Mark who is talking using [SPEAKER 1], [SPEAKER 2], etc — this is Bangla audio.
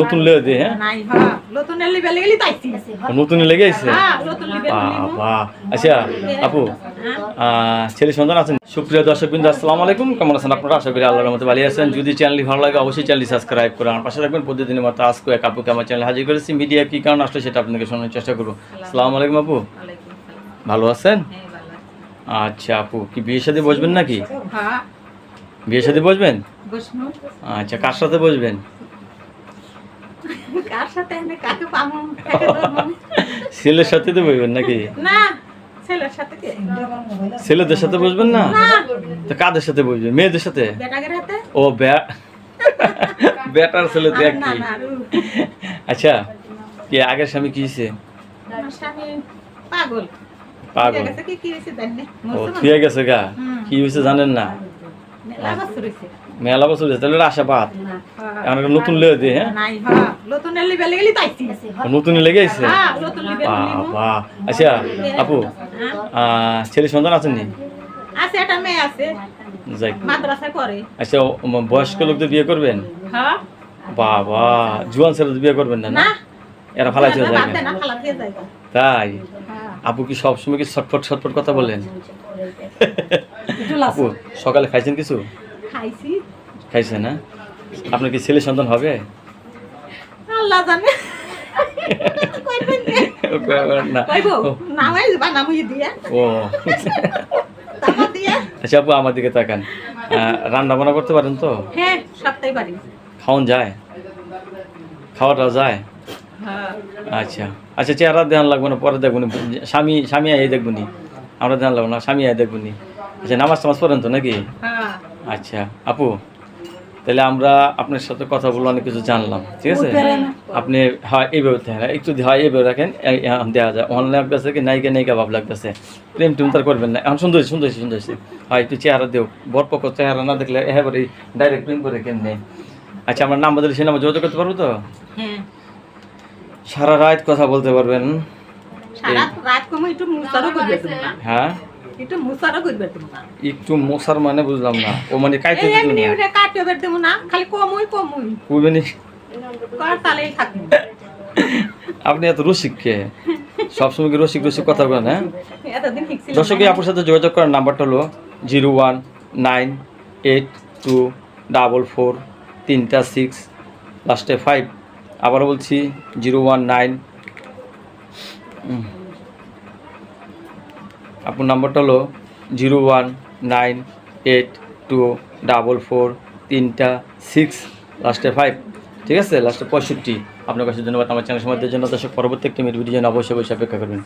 [SPEAKER 1] নতুন লেগে হ্যাঁ?
[SPEAKER 2] হ্যাঁ। নতুন
[SPEAKER 1] লেগে আইছে।
[SPEAKER 2] হ্যাঁ
[SPEAKER 1] বাবা। আচ্ছা আপু। ছেলে সন্তান আছেন? সুপ্রিয় দর্শক বিন্দু আসসালামু আলাইকুম। কেমন আছেন আপনারা? আশা করি আল্লাহর মতো ভালো আছেন। যদি চ্যানেলটি ভালো লাগে অবশ্যই চ্যানেলটি সাবস্ক্রাইব করে আমার পাশে রাখবেন প্রতিদিনের মতো আজকে এক আপুকে আমার চ্যানেল হাজির করেছি। মিডিয়া কি কারণ আসলে সেটা আপনাকে শোনার চেষ্টা করব। আসসালামু আলাইকুম আপু। ভালো আছেন?
[SPEAKER 2] হ্যাঁ।
[SPEAKER 1] আচ্ছা আপু কি বিয়ের সাথে বসবেন নাকি?
[SPEAKER 2] হ্যাঁ।
[SPEAKER 1] বিয়ের সাথে বসবেন? আচ্ছা কার সাথে বসবেন?
[SPEAKER 2] কার সাথে কাকে
[SPEAKER 1] ছেলের সাথে তো বসবেন নাকি?
[SPEAKER 2] না ছেলের সাথে কে?
[SPEAKER 1] ছেলেদের সাথে বসবেন না? তো কাদের সাথে বসবেন? মেয়েদের সাথে? ও বেটার ছেলে তো। আচ্ছা কি আগের স্বামী কি হয়েছে
[SPEAKER 2] পাগল।
[SPEAKER 1] পাগল।
[SPEAKER 2] কি হয়েছে
[SPEAKER 1] গা। কি হয়েছে জানেন না?
[SPEAKER 2] মেলা বছর হয়েছে।
[SPEAKER 1] তাহলে আশা বাদ
[SPEAKER 2] হ্যাঁ।
[SPEAKER 1] এখন একটা নতুন লেগে দে হ্যাঁ?
[SPEAKER 2] হ্যাঁ। নতুন
[SPEAKER 1] নতুন লেগে আইছে
[SPEAKER 2] হ্যাঁ নতুন লিবে।
[SPEAKER 1] আচ্ছা আপু ছেলে সন্তান আছেন নি?
[SPEAKER 2] আছে একটা মেয়ে আছে।
[SPEAKER 1] যাই
[SPEAKER 2] মাদ্রাসায় করে।
[SPEAKER 1] আচ্ছা বয়স্ক লোকদের বিয়ে করবেন?
[SPEAKER 2] হ্যাঁ।
[SPEAKER 1] বাবা জুয়ান ছেলেদের বিয়ে করবেন না না? এরা ফালাইতে
[SPEAKER 2] দিয়ে যায়
[SPEAKER 1] তাই? আপু কি সবসময় কি ছটফট ছটফট কথা বলেন? আপু সকালে খাইছেন কিছু?
[SPEAKER 2] খাইছি।
[SPEAKER 1] খাইছেন না? আপনার কি ছেলে সন্তান হবে?
[SPEAKER 2] আল্লাহ জানে।
[SPEAKER 1] আচ্ছা আপু আমার দিকে তাকান। রান্না বান্না করতে পারেন তো?
[SPEAKER 2] হ্যাঁ সপ্তাহে বাড়ি
[SPEAKER 1] খাওয়ান যায়? খাওয়াটা যায়?
[SPEAKER 2] হ্যাঁ।
[SPEAKER 1] আচ্ছা। আচ্ছা চেহারা ধ্যান লাগবে না পরে দেখব না স্বামী স্বামী আই দেখব নি। আমরা লাগবো না স্বামী আই দেখব নি। আচ্ছা নামাজ টামাজ পড়েন তো নাকি?
[SPEAKER 2] হ্যাঁ।
[SPEAKER 1] আচ্ছা আপু তাহলে আমরা আপনার সাথে কথা বলে অনেক কিছু জানলাম ঠিক আছে? আপনি হয় এইভাবে থাকেন একটু হয় এইভাবে রাখেন দেওয়া যায়। অন লাগতেছে কি নায়িকা নায়িকা ভাব লাগতেছে। প্রেম টেম তার করবেন না। এখন সুন্দর সুন্দর সুন্দর। হয় একটু চেহারা দেও বরপক্ষ চেহারা না দেখলে একেবারে ডাইরেক্ট প্রেম করে কেমনে? আচ্ছা আমার নাম দিলে সে নাম্বার যোগাযোগ করতে পারব তো?
[SPEAKER 2] হ্যাঁ।
[SPEAKER 1] সারা রাত কথা বলতে পারবেন। হ্যাঁ?
[SPEAKER 2] একটু মুসারও করবে
[SPEAKER 1] একটু মশার মানে বুঝলাম না। ও মানে কাইতে দিল
[SPEAKER 2] এমনি ওটা বের দেবো না খালি কমই কমই।
[SPEAKER 1] কইবেনি
[SPEAKER 2] কর তাহলেই থাকব।
[SPEAKER 1] আপনি এত রসিক কে? সবসময় কি রসিক রসিক কথা বলেন হ্যাঁ?
[SPEAKER 2] এতদিন ঠিক ছিল
[SPEAKER 1] দর্শক এই সাথে যোগাযোগ করার নাম্বারটা হলো zero one nine eight two double four তিনটা সিক্স লাস্টে ফাইভ। আবার বলছি জিরো ওয়ান নাইন। আপুর নম্বরটা হলো zero one nine eight two double four তিনটা সিক্স লাস্টে ফাইভ। ঠিক আছে? লাস্টে পঁয়ষট্টি। আপনার কাছে ধন্যবাদ। আমার চ্যানেল সময় জন্য দর্শক, পরবর্তী একটি ভিডিও জন্য অবশ্যই অবশ্যই অপেক্ষা করবেন।